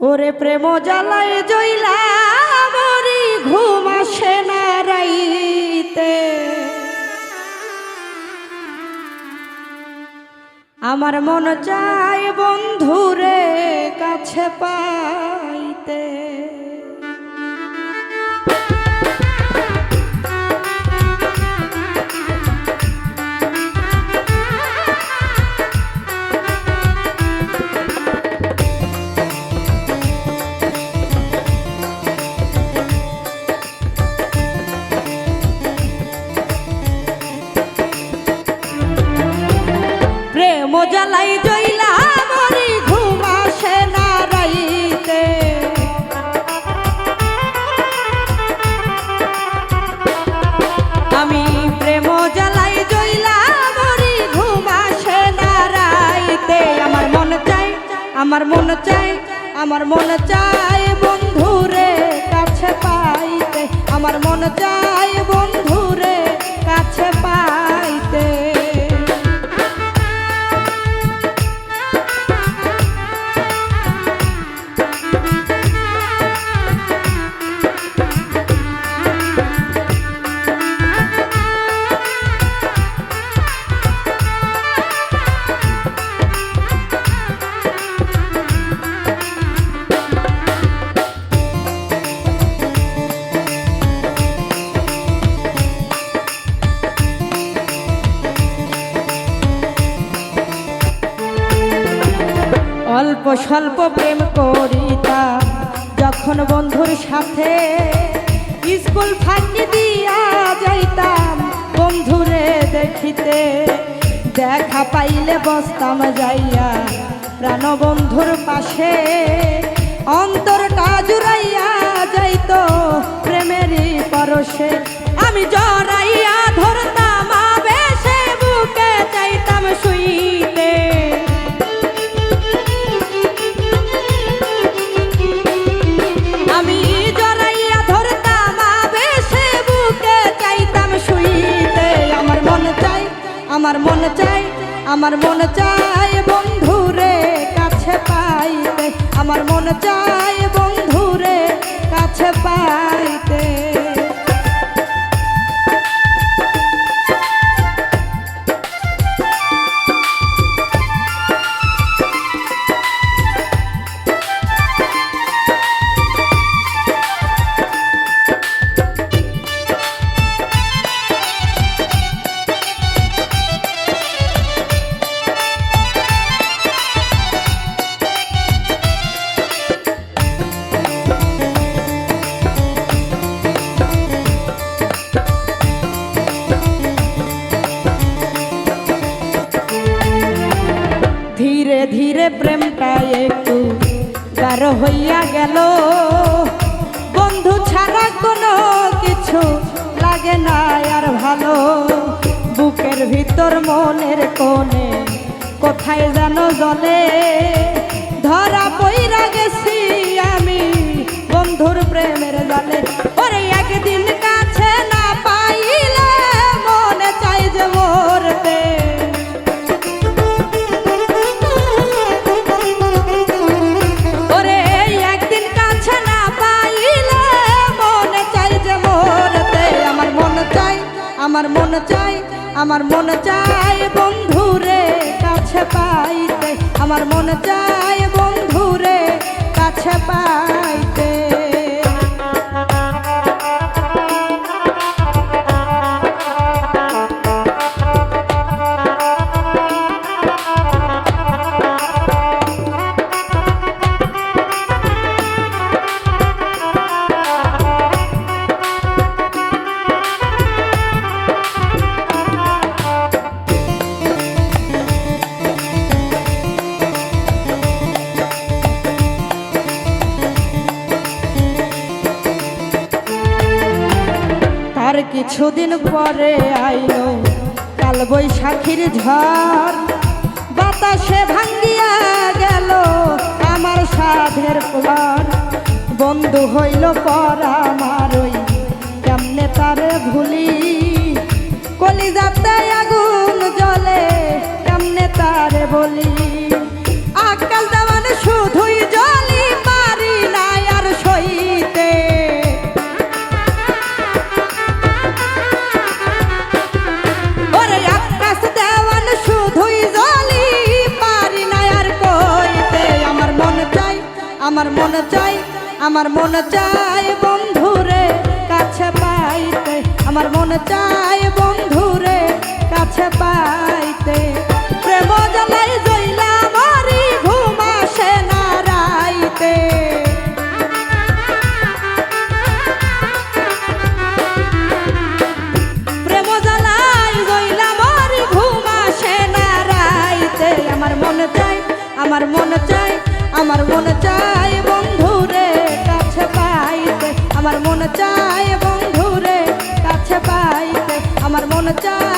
ওরে প্রেম জ্বালায় জইলা ঘুম আসে না রাইতে। আমার মন চায় বন্ধুরে কাছে পাইতে। জ্বালাই জইলা মরি, ঘুম না রাইতে। আমি প্রেম জ্বালাই জইলা মরি, ঘুম না রাইতে। আমার মন চাই আমার মন চাই আমার মন চাই বন্ধুরে কাছে পাইতে। আমার মন চাই বন্ধুরে স্বল্প প্রেম করিতাম যখন বন্ধুর সাথে স্কুল ফাঁকি দিয়া যাইতাম, বন্ধুরে দেখিতে দেখা পাইলে বসতাম যাইয়া। প্রাণ বন্ধুর পাশে অন্তরটা জুড়াইয়া যাইতো প্রেমেরই পরশে। আমি জড়াইয়া আমার মন চায় বন্ধুরে কাছে পাইতে। আমার মন চায় বন্ধুরে কাছে পাইতে। ধীরে প্রেমটা একটু গাঢ় হইয়া গেল। বন্ধু ছাড়া কোনো কিছু লাগে না আর ভালো। বুকের ভিতর মনের কোণে কোথায় জানো জলে আমার মন চাই, আমার মন চাই বন্ধুরে কাছে পাইতে। আমার মন চাই বন্ধুরে কাছে পাইতে। কিছুদিন পরে আইলো কাল বৈশাখীর ঝড়। বাতাসে ভাঙ্গিয়া গেল আমার সাধের পর বন্ধু হইল পর আমার ওই কেমনে তারে ভুলি। কলিজাতে আগুন জ্বলে কেমনে তারে বলি। আমার মন চাই আমার মন চাই বন্ধুরে কাছে পাইতে। আমার মন চাই বন্ধু matar.